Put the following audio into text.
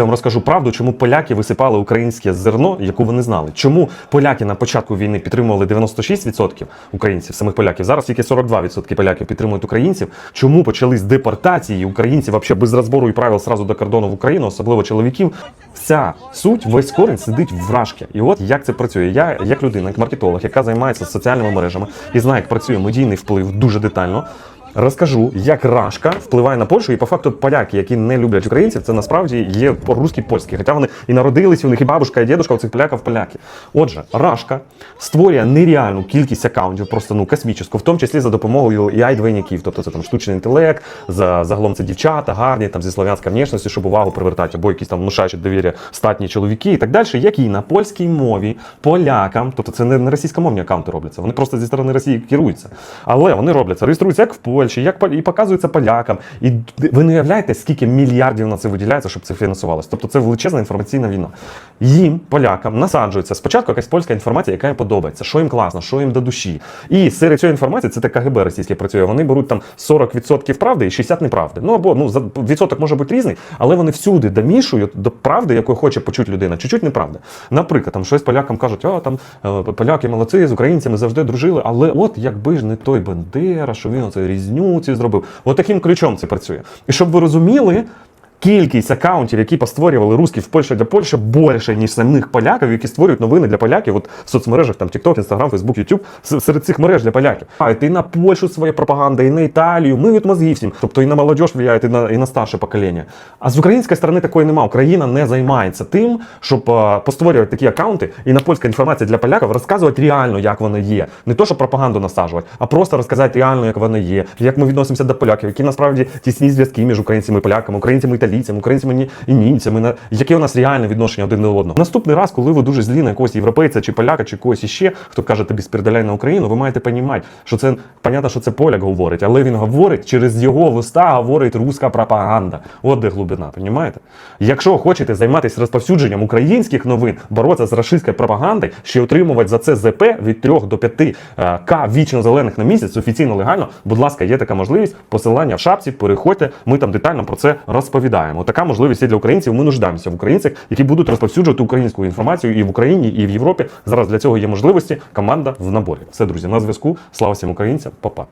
Я вам розкажу правду, чому поляки висипали українське зерно, яку вони знали. Чому поляки на початку війни підтримували 96% українців, самих поляків. Зараз тільки 42% поляків підтримують українців. Чому почались депортації українців вообще без розбору і правил сразу до кордону в Україну, особливо чоловіків? Вся суть, весь корінь сидить в рашки. І от як це працює. Я, як людина, як маркетолог, яка займається соціальними мережами і знає, як працює медійний вплив дуже детально. Розкажу, як Рашка впливає на Польщу, і по факту поляки, які не люблять українців, це насправді є русські польські. Хоча вони і народились, у них і бабушка, і дідушка у цих поляків поляки. Отже, Рашка створює нереальну кількість акаунтів, просто ну космічну, в тому числі за допомогою ai двойників тобто це там штучний інтелект, за загалом це дівчата, гарні там зі слов'янської внешності, щоб увагу привертати, або якісь там внушаючі довір'я статні чоловіки і так далі, які на польській мові полякам, тобто це не російськомовні акаунти робляться, вони просто зі сторони Росії керуються. Але вони робляться, реєструються як в Польщі, як і показуються полякам. І ви не уявляєте, скільки мільярдів на це виділяється, щоб це фінансувалося. Тобто це величезна інформаційна війна. Їм, полякам, насаджується спочатку якась польська інформація, яка їм подобається, що їм класно, що їм до душі. І серед цієї інформації це те КГБ російське працює. Вони беруть там 40% правди і 60% неправди. Ну або ну відсоток може бути різний, але вони всюди домішують до правди, якої хоче почути людина. Чуть-чуть неправда. Наприклад, там щось полякам кажуть, а там е, поляки молодці, з українцями завжди дружили. Але от якби ж не той Бендера, що він оце різню ці зробив. От таким ключом це працює. І щоб ви розуміли. Кількість акаунтів, які постворювали русські в Польщі для Польщі, більше, ніж самих поляків, які створюють новини для поляків от в соцмережах, там TikTok, Instagram, Facebook, YouTube, серед цих мереж для поляків. А і на Польщу своя пропаганда, і на Італію, ми від мозги всім. Тобто і на молодіж влияють, і на, і на старше покоління. А з української сторони такої немає. Україна не займається тим, щоб постворювати такі акаунти, і на польська інформація для поляків розказувати реально, як воно є. Не то, щоб пропаганду насаджувати, а просто розказати реально, як воно є, як ми відносимося до поляків, які насправді тісні зв'язки між українцями і поляками, українцями і італійцями, українцями і німцями, на яке у нас реальне відношення один до одного. Наступний раз, коли ви дуже злі на якогось європейця чи поляка, чи когось іще, хто каже тобі спередаляй на Україну, ви маєте розуміти, що це понятно, що це поляк говорить, але він говорить через його вуста говорить руська пропаганда. От де глибина, розумієте? Якщо хочете займатися розповсюдженням українських новин, боротися з рашистською пропагандою, ще отримувати за це ЗП від 3 до 5 е, К вічно зелених на місяць, офіційно легально, будь ласка, є така можливість. Посилання в шапці, переходьте. Ми там детально про це розповідаємо. Така можливість є для українців. Ми нуждаємося в українцях, які будуть розповсюджувати українську інформацію і в Україні, і в Європі. Зараз для цього є можливості. Команда в наборі. Все, друзі, на зв'язку. Слава всім українцям, Па-па.